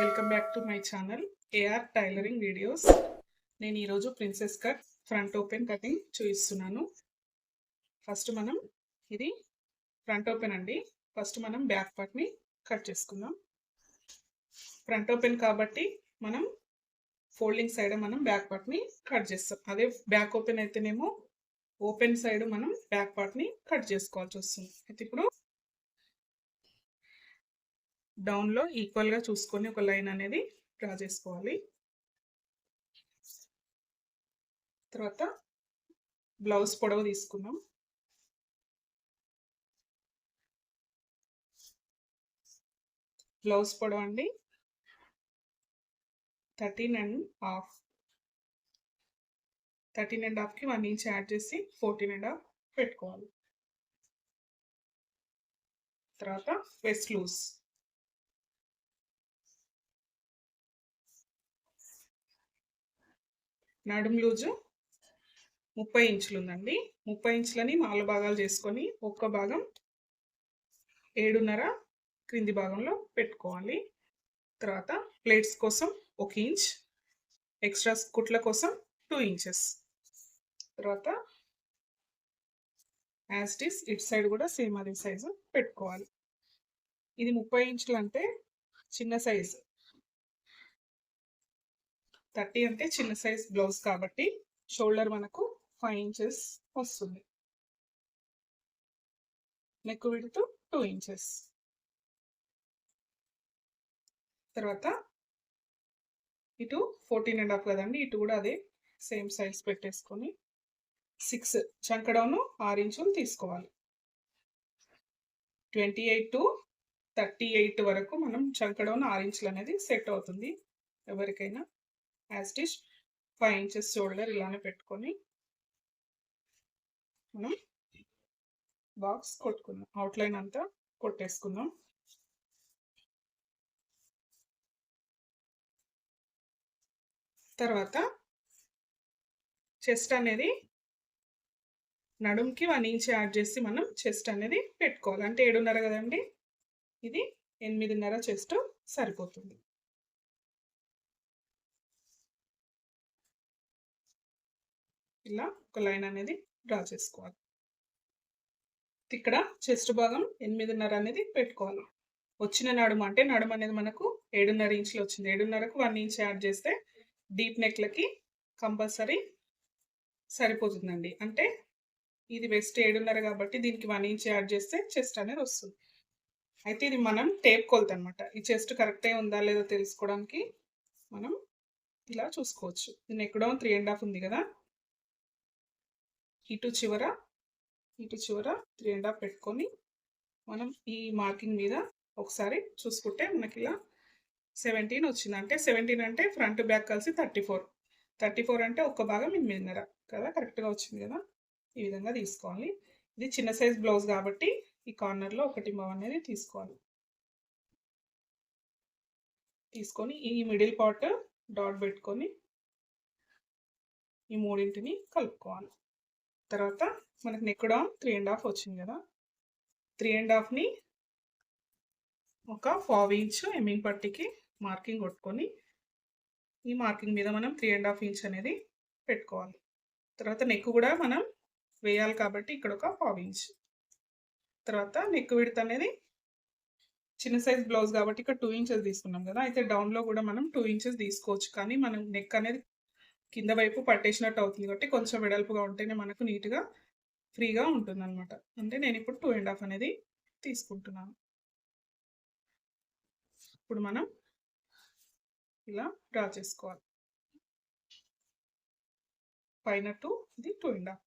Welcome back to my channel AR tailoring videos. నేను ఈరోజు princess cut front open cutting చూపిస్తున్నాను. First మనం ఇది ఫ్రంట్ ఓపెన్ అండి. ఫస్ట్ మనం బ్యాక్ పార్ట్ని కట్ చేసుకుందాం. ఫ్రంట్ ఓపెన్ కాబట్టి మనం ఫోల్డింగ్ సైడ్ మనం బ్యాక్ పార్ట్ని కట్ చేస్తాం. అదే బ్యాక్ ఓపెన్ అయితేనేమో ఓపెన్ సైడ్ మనం బ్యాక్ పార్ట్ని కట్ చేసుకోవాల్సి వస్తుంది. అయితే ఇప్పుడు డౌన్లో ఈక్వల్గా చూసుకొని ఒక లైన్ అనేది డ్రా చేసుకోవాలి. తర్వాత బ్లౌజ్ పొడవు తీసుకున్నాం బ్లౌజ్ పొడవు అండి thirteen and half thirteen and హాఫ్కి one inch add చేసి ఫోర్టీన్ అండ్ హాఫ్ పెట్టుకోవాలి. తర్వాత వెస్ట్ లూజ్ నడుం లూజు ముప్పై ఇంచులు ఉందండి ముప్పై ఇంచులని నాలుగు భాగాలు చేసుకొని ఒక్క భాగం ఏడున్నర క్రింది భాగంలో పెట్టుకోవాలి. తర్వాత ప్లేట్స్ కోసం ఒక ఇంచ్ ఎక్స్ట్రా కుట్ల కోసం టూ ఇంచెస్. తర్వాత as it is it side కూడా సేమ్ అదే సైజు పెట్టుకోవాలి. ఇది ముప్పై ఇంచులు అంటే చిన్న సైజు. థర్టీ అంటే చిన్న సైజ్ బ్లౌజ్ కాబట్టి షోల్డర్ మనకు ఫైవ్ ఇంచెస్ వస్తుంది. నెక్ విడుతూ టూ ఇంచెస్. తర్వాత ఇటు ఫోర్టీన్ అండ్ హాఫ్ కదండి ఇటు కూడా అదే సేమ్ సైజ్ పెట్టేసుకొని సిక్స్ చంకడౌను ఆరు ఇంచులు తీసుకోవాలి. Twenty eight to thirty eight వరకు మనం చంకడౌన్ ఆరు ఇంచులు అనేది సెట్ అవుతుంది ఎవరికైనా. As this five inches shoulder ఇలానే పెట్టుకొని మనం బాక్స్ కొట్టుకుందాం. అవుట్లైన్ అంతా కొట్టేసుకుందాం. తర్వాత చెస్ట్ అనేది నడుంకి వన్ ఇంచ్ యాడ్ చేసి మనం చెస్ట్ అనేది పెట్టుకోవాలి. అంటే ఏడున్నర కదండి? ఇది ఎనిమిదిన్నర చెస్ట్ సరిపోతుంది. ఇలా ఒక లైన్ అనేది డ్రా చేసుకోవాలి. ఇక్కడ చెస్ట్ భాగం ఎనిమిదిన్నర అనేది పెట్టుకోవాలి. వచ్చిన నడుము అంటే నడుము అనేది మనకు ఏడున్నర ఇంచులు వచ్చింది. ఏడున్నరకు వన్ ఇంచ్ యాడ్ చేస్తే డీప్ నెక్లకి కంపల్సరీ సరిపోతుందండి. అంటే ఇది వెస్ట్ ఏడున్నర కాబట్టి దీనికి వన్ ఇంచ్ యాడ్ చేస్తే చెస్ట్ అనేది వస్తుంది. అయితే ఇది మనం టేప్ కొలత అనమాట ఈ చెస్ట్ కరెక్టే ఉందా లేదో తెలుసుకోవడానికి మనం ఇలా చూసుకోవచ్చు. దీన్ని ఎక్కడో త్రీ అండ్ హాఫ్ ఉంది కదా. ఇటు చివర ఇటు చివర త్రీ అండ్ హాఫ్ పెట్టుకొని మనం ఈ మార్కింగ్ మీద ఒకసారి చూసుకుంటే మనకి ఇలా సెవెంటీన్ వచ్చింది. అంటే సెవెంటీన్ అంటే ఫ్రంట్ బ్యాక్ కలిసి థర్టీ ఫోర్ థర్టీ ఫోర్ అంటే ఒక్క భాగం ఎనిమిదిన్నర కదా? కరెక్ట్గా వచ్చింది కదా? ఈ విధంగా తీసుకోవాలి. ఇది చిన్న సైజ్ బ్లౌజ్ కాబట్టి ఈ కార్నర్లో ఒకటి బావ్ అనేది తీసుకోవాలి. తీసుకొని ఈ మిడిల్ పార్ట్ డాట్ పెట్టుకొని ఈ మూడింటిని కలుపుకోవాలి. తర్వాత మనకి neck down three and half వచ్చింది కదా. త్రీ అండ్ హాఫ్ని ఒక ఫావ్ ఇంచ్ ఎమ్మింగ్ పట్టికి మార్కింగ్ కొట్టుకొని ఈ మార్కింగ్ మీద మనం త్రీ అండ్ హాఫ్ ఇంచ్ అనేది పెట్టుకోవాలి. తర్వాత నెక్ కూడా మనం వేయాలి కాబట్టి ఇక్కడ ఒక ఫావ్ ఇంచ్ తర్వాత నెక్ విడత అనేది చిన్న సైజ్ బ్లౌజ్ కాబట్టి ఇక్కడ టూ ఇంచెస్ తీసుకున్నాం కదా. అయితే డౌన్లో కూడా మనం టూ ఇంచెస్ తీసుకోవచ్చు. కానీ మనం నెక్ అనేది కింద వైపు పట్టేసినట్టు అవుతుంది కాబట్టి కొంచెం వెడల్పుగా ఉంటేనే మనకు నీట్గా ఫ్రీగా ఉంటుంది అనమాట అంటే నేను ఇప్పుడు టూ అండ్ హాఫ్ అనేది తీసుకుంటున్నాను. ఇప్పుడు మనం ఇలా డ్రా చేసుకోవాలి. పైన టూ ఇది two and half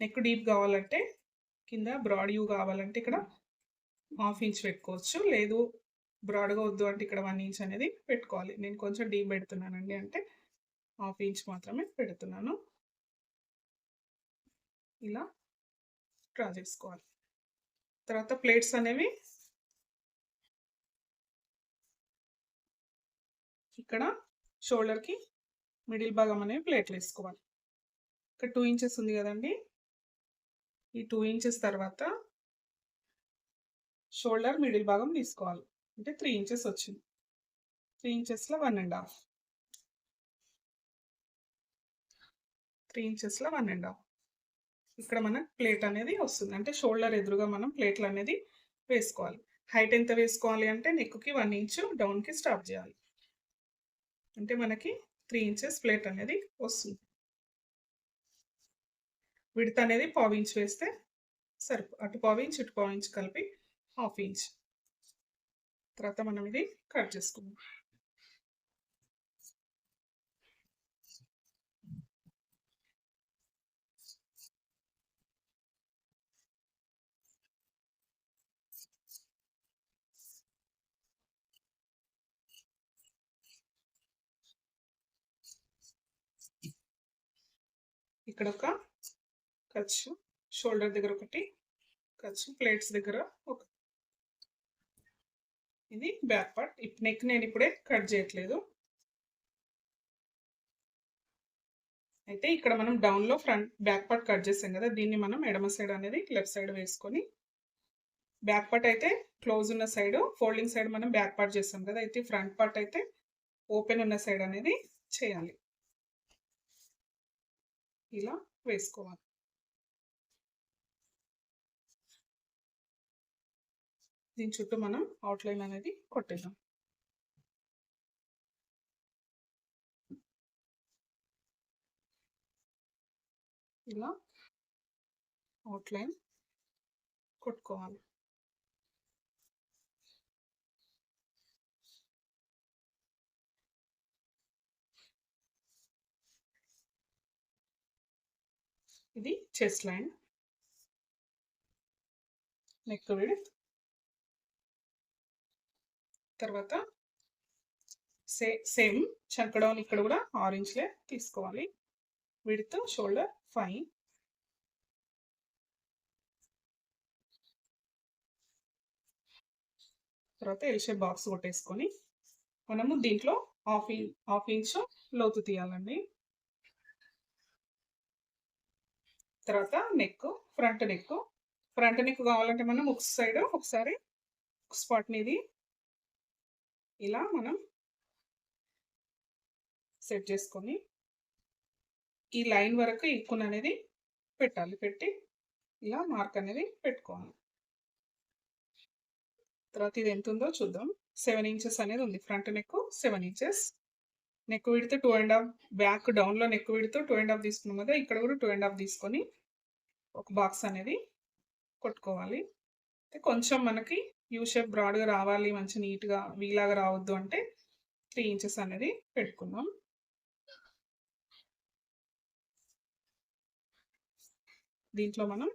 neck deep కావాలంటే కింద బ్రాడ్ యూ కావాలంటే ఇక్కడ హాఫ్ ఇంచ్ పెట్టుకోవచ్చు. లేదు బ్రాడ్గా వద్దు అంటే ఇక్కడ వన్ ఇంచ్ అనేది పెట్టుకోవాలి. నేను కొంచెం డీప్ పెడుతున్నానండి అంటే హాఫ్ ఇంచ్ మాత్రమే పెడుతున్నాను. ఇలా డ్రా చేసుకోవాలి. తర్వాత ప్లేట్స్ అనేవి ఇక్కడ షోల్డర్కి మిడిల్ భాగం అనేవి ప్లేట్లు వేసుకోవాలి. ఇక్కడ టూ ఇంచెస్ ఉంది కదండి. ఈ టూ ఇంచెస్ తర్వాత షోల్డర్ మిడిల్ భాగం తీసుకోవాలి. అంటే త్రీ ఇంచెస్ వచ్చింది. త్రీ ఇంచెస్లో వన్ అండ్ హాఫ్. త్రీ ఇంచెస్లో వన్ అండ్ హాఫ్ ఇక్కడ మనకు ప్లేట్ అనేది వస్తుంది. అంటే షోల్డర్ ఎదురుగా మనం ప్లేట్లు అనేది వేసుకోవాలి. హైట్ ఎంత వేసుకోవాలి అంటే నెక్కి వన్ ఇంచు డౌన్కి స్టాప్ చేయాలి. అంటే మనకి త్రీ ఇంచెస్ ప్లేట్ అనేది వస్తుంది. విడత అనేది పావు ఇంచ్ వేస్తే సరిపో అటు పావు ఇంచ్ ఇటు పావు ఇంచ్ కలిపి హాఫ్ ఇంచ్ తర్వాత మనం ఇది కట్ చేసుకుందాం. ఇక్కడ ఒక ఖర్చు షోల్డర్ దగ్గర ఒకటి ఖర్చు ప్లేట్స్ దగ్గర ఒక. ఇది బ్యాక్ పార్ట్. నెక్ నేను ఇప్పుడే కట్ చేయట్లేదు. అయితే ఇక్కడ మనం డౌన్లో ఫ్రంట్ బ్యాక్ పార్ట్ కట్ చేసాం కదా దీన్ని మనం ఎడమ సైడ్ అనేది లెఫ్ట్ సైడ్ వేసుకొని బ్యాక్ పార్ట్ అయితే క్లోజ్ ఉన్న సైడ్ ఫోల్డింగ్ సైడ్ మనం బ్యాక్ పార్ట్ చేస్తాం కదా అయితే ఫ్రంట్ పార్ట్ అయితే ఓపెన్ ఉన్న సైడ్ అనేది చేయాలి. ఇలా వేసుకోవాలి. దీని చుట్టూ మనం అవుట్లైన్ అనేది కొట్టేద్దాం. ఇలా అవుట్లైన్ కొట్టుకోవాలి. ఇది చెస్ట్ లైన్. నెక్ తర్వాత సే సేమ్ చంకడౌన్ ఇక్కడ కూడా ఆరెంజ్లే తీసుకోవాలి. విడ్త్ షోల్డర్ ఫైవ్ తర్వాత ఎల్ షేప్ బాక్స్ కొట్టేసుకొని మనము దీంట్లో హాఫ్ ఇంచ్ హాఫ్ ఇంచ్ లోతు తీయాలండి. తర్వాత neck front neck front neck కావాలంటే మనం ఒక సైడ్ ఒకసారి స్పాట్ని ఇది ఇలా మనం సెట్ చేసుకొని ఈ లైన్ వరకు ఇక్కున్ అనేది పెట్టాలి. పెట్టి ఇలా మార్క్ అనేది పెట్టుకోవాలి. తర్వాత ఇది ఎంత ఉందో చూద్దాం. సెవెన్ ఇంచెస్ అనేది ఉంది. Front neck seven inches neck విడితే two and half back డౌన్లో నెక్ విడితే టూ అండ్ హాఫ్ తీసుకున్నాం కదా ఇక్కడ కూడా టూ అండ్ హాఫ్ తీసుకొని ఒక బాక్స్ అనేది కొట్టుకోవాలి. కొంచెం మనకి యూ షేప్ బ్రాడ్గా రావాలి మంచి నీట్గా వీలాగా రావద్దు అంటే త్రీ ఇంచెస్ అనేది పెట్టుకున్నాం దీంట్లో మనం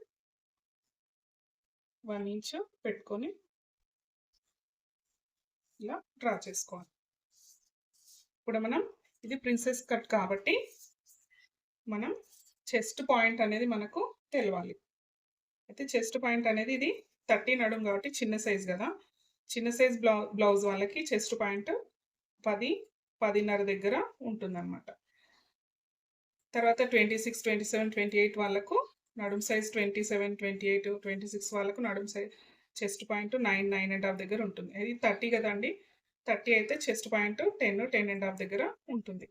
వన్ ఇంచ్ పెట్టుకొని ఇలా డ్రా చేసుకోవాలి. ఇప్పుడు మనం ఇది ప్రిన్సెస్ కట్ కాబట్టి మనం చెస్ట్ పాయింట్ అనేది మనకు తెలవాలి. అయితే చెస్ట్ పాయింట్ అనేది ఇది థర్టీ నడుం కాబట్టి చిన్న సైజ్ కదా. చిన్న సైజ్ బ్లౌ బ్లౌజ్ వాళ్ళకి చెస్ట్ పాయింట్ పది పదిన్నర దగ్గర ఉంటుందన్నమాట. తర్వాత twenty six twenty seven twenty eight వాళ్ళకు నడుం size twenty seven twenty eight twenty six వాళ్ళకు నడుం size chest point nine nine and half దగ్గర ఉంటుంది. ఇది థర్టీ కదండి. థర్టీ అయితే chest point ten ten and half దగ్గర ఉంటుంది.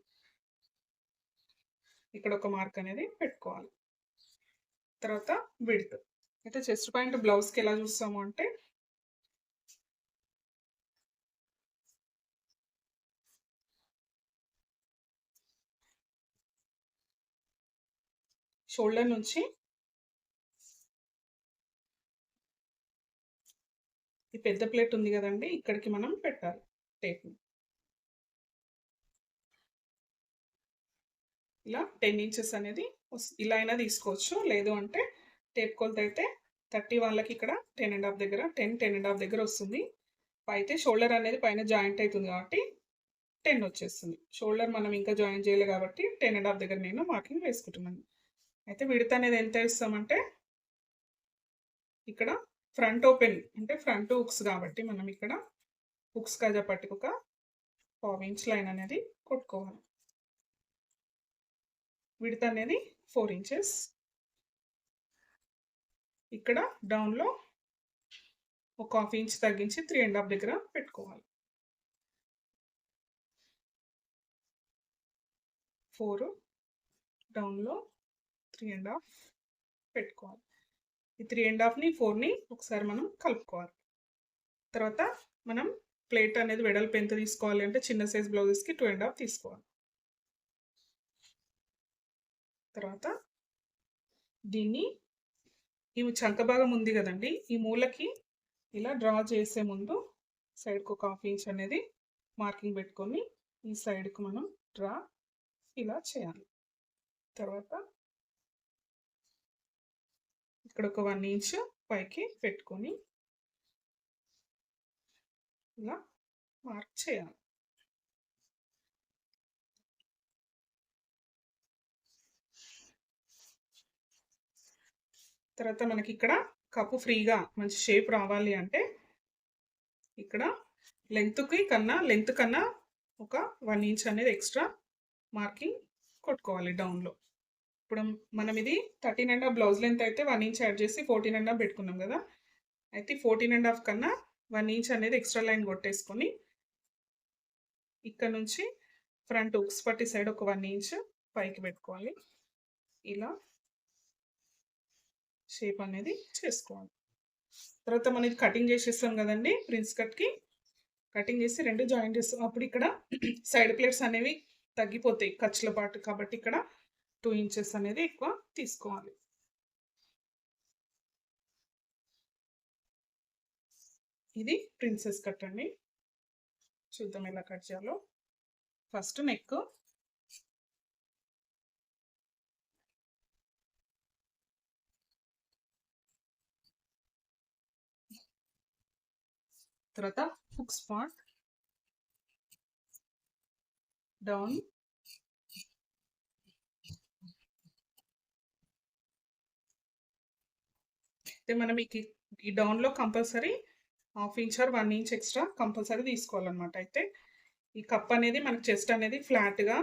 ఇక్కడ ఒక మార్క్ అనేది పెట్టుకోవాలి. తర్వాత విడ్త్. అయితే చెస్ట్ పాయింట్ బ్లౌజ్కి ఎలా చూస్తాము అంటే షోల్డర్ నుంచి ఈ పెద్ద ప్లేట్ ఉంది కదండి ఇక్కడికి మనం పెట్టాలి. టేప్ ఇలా టెన్ ఇంచెస్ అనేది ఇలా అయినా తీసుకోవచ్చు. లేదు అంటే టేప్ కొలత అయితే థర్టీ వాళ్ళకి ఇక్కడ టెన్ అండ్ హాఫ్ దగ్గర టెన్ టెన్ అండ్ హాఫ్ దగ్గర వస్తుంది. అయితే షోల్డర్ అనేది పైన జాయింట్ అవుతుంది కాబట్టి టెన్ వచ్చేస్తుంది. షోల్డర్ మనం ఇంకా జాయిన్ చేయలేదు కాబట్టి టెన్ అండ్ హాఫ్ దగ్గర నేను మార్కింగ్ వేసుకుంటున్నాను. అయితే విడత అనేది ఎంత ఇస్తామంటే ఇక్కడ ఫ్రంట్ ఓపెన్ అంటే ఫ్రంట్ హుక్స్ కాబట్టి మనం ఇక్కడ బుక్స్ గజ పట్టుకు ఒక పావు ఇంచ్ లైన్ అనేది కొట్టుకోవాలి. విడత అనేది ఫోర్ ఇంచెస్. ఇక్కడ డౌన్లో ఒక హాఫ్ ఇంచ్ తగ్గించి త్రీ అండ్ హాఫ్ దగ్గర పెట్టుకోవాలి. ఫోర్ డౌన్లో త్రీ అండ్ హాఫ్ పెట్టుకోవాలి. ఈ త్రీ అండ్ హాఫ్ని ఫోర్ని ఒకసారి మనం కలుపుకోవాలి. తర్వాత మనం ప్లేట్ అనేది వెడల్పు ఎంత తీసుకోవాలి అంటే చిన్న సైజ్ బ్లౌజెస్కి టూ అండ్ హాఫ్ తీసుకోవాలి. తర్వాత దీన్ని ఈ చంక భాగం ఉంది కదండి ఈ మూలకి ఇలా డ్రా చేసే ముందు సైడ్కి ఒక హాఫ్ ఇంచ్ అనేది మార్కింగ్ పెట్టుకొని ఈ సైడ్కు మనం డ్రా ఇలా చేయాలి. తర్వాత ఇక్కడ ఒక వన్ ఇంచ్ పైకి పెట్టుకొని ఇలా మార్క్ చేయాలి. తర్వాత మనకి ఇక్కడ కప్పు ఫ్రీగా మంచి షేప్ రావాలి అంటే ఇక్కడ లెంత్కి కన్నా లెంత్ కన్నా ఒక వన్ ఇంచ్ అనేది ఎక్స్ట్రా మార్కింగ్ కొట్టుకోవాలి డౌన్లో ఇప్పుడు మనం ఇది thirteen and half blouse length అయితే వన్ ఇంచ్ యాడ్ చేసి ఫోర్టీన్ అండ్ హాఫ్ పెట్టుకున్నాం కదా అయితే ఫోర్టీన్ అండ్ హాఫ్ కన్నా వన్ ఇంచ్ అనేది ఎక్స్ట్రా లైన్ కొట్టేసుకొని ఇక్కడ నుంచి ఫ్రంట్ ఉక్స్ పట్టి సైడ్ ఒక వన్ ఇంచ్ పైకి పెట్టుకోవాలి. ఇలా షేప్ అనేది చేసుకోవాలి. తర్వాత మనం ఇది కటింగ్ చేసేస్తాం కదండి ప్రిన్స్ కట్కి కటింగ్ చేసి రెండు జాయిన్ చేస్తాం. అప్పుడు ఇక్కడ సైడ్ ప్లేట్స్ అనేవి తగ్గిపోతాయి ఖర్చుల పాటు కాబట్టి ఇక్కడ టూ ఇంచెస్ అనేది ఎక్కువ తీసుకోవాలి. ఇది ప్రిన్సెస్ కట్ అండి. చూద్దాం ఎలా కట్ చేయాలో. First neck. తర్వాత హుక్ స్పాట్. డౌన్. అయితే మనం ఈ ఈ డౌన్లో compulsory half inch or one inch extra compulsory తీసుకోవాలన్నమాట. అయితే ఈ కప్ అనేది మనకి చెస్ట్ అనేది ఫ్లాట్గా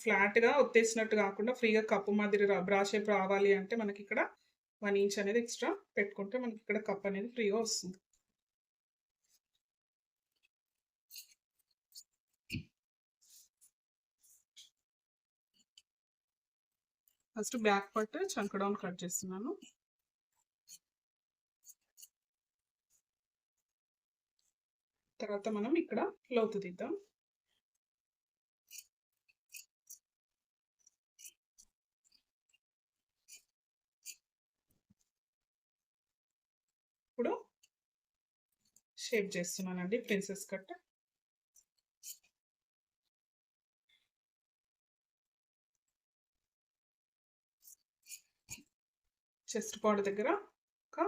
ఫ్లాట్గా ఒత్తేసినట్టు కాకుండా ఫ్రీగా కప్పు మాదిరి బ్రా షేప్ రావాలి అంటే మనకి ఇక్కడ వన్ ఇంచ్ అనేది ఎక్స్ట్రా పెట్టుకుంటే మనకి ఇక్కడ కప్ అనేది ఫ్రీగా వస్తుంది. ఫస్ట్ బ్యాక్ పట్టు చంకడౌన్ కట్ చేస్తున్నాను. తర్వాత మనం ఇక్కడ లోతు దిద్దాం. ఇప్పుడు షేప్ చేస్తున్నానండి ప్రిన్సెస్ కట్. చెస్ట్ పాడు దగ్గర ఒక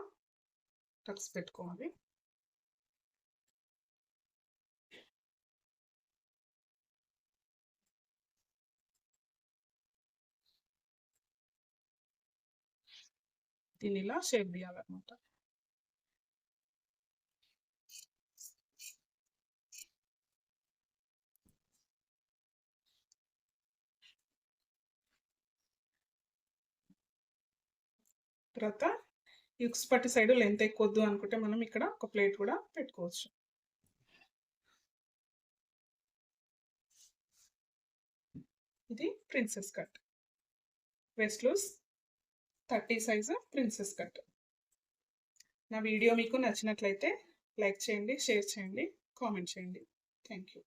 టక్స్ పెట్టుకోవాలి. దీన్ని ఇలా షేప్ తీయాలన్నమాట తర్వాత యుక్స్ పట్టి సైడ్ లెంత్ ఎక్కువద్దు అనుకుంటే మనం ఇక్కడ ఒక ప్లేట్ కూడా పెట్టుకోవచ్చు. ఇది princess cut. Waist loose thirty size princess cut. నా వీడియో మీకు నచ్చినట్లయితే లైక్ చేయండి షేర్ చేయండి కామెంట్ చేయండి. Thank you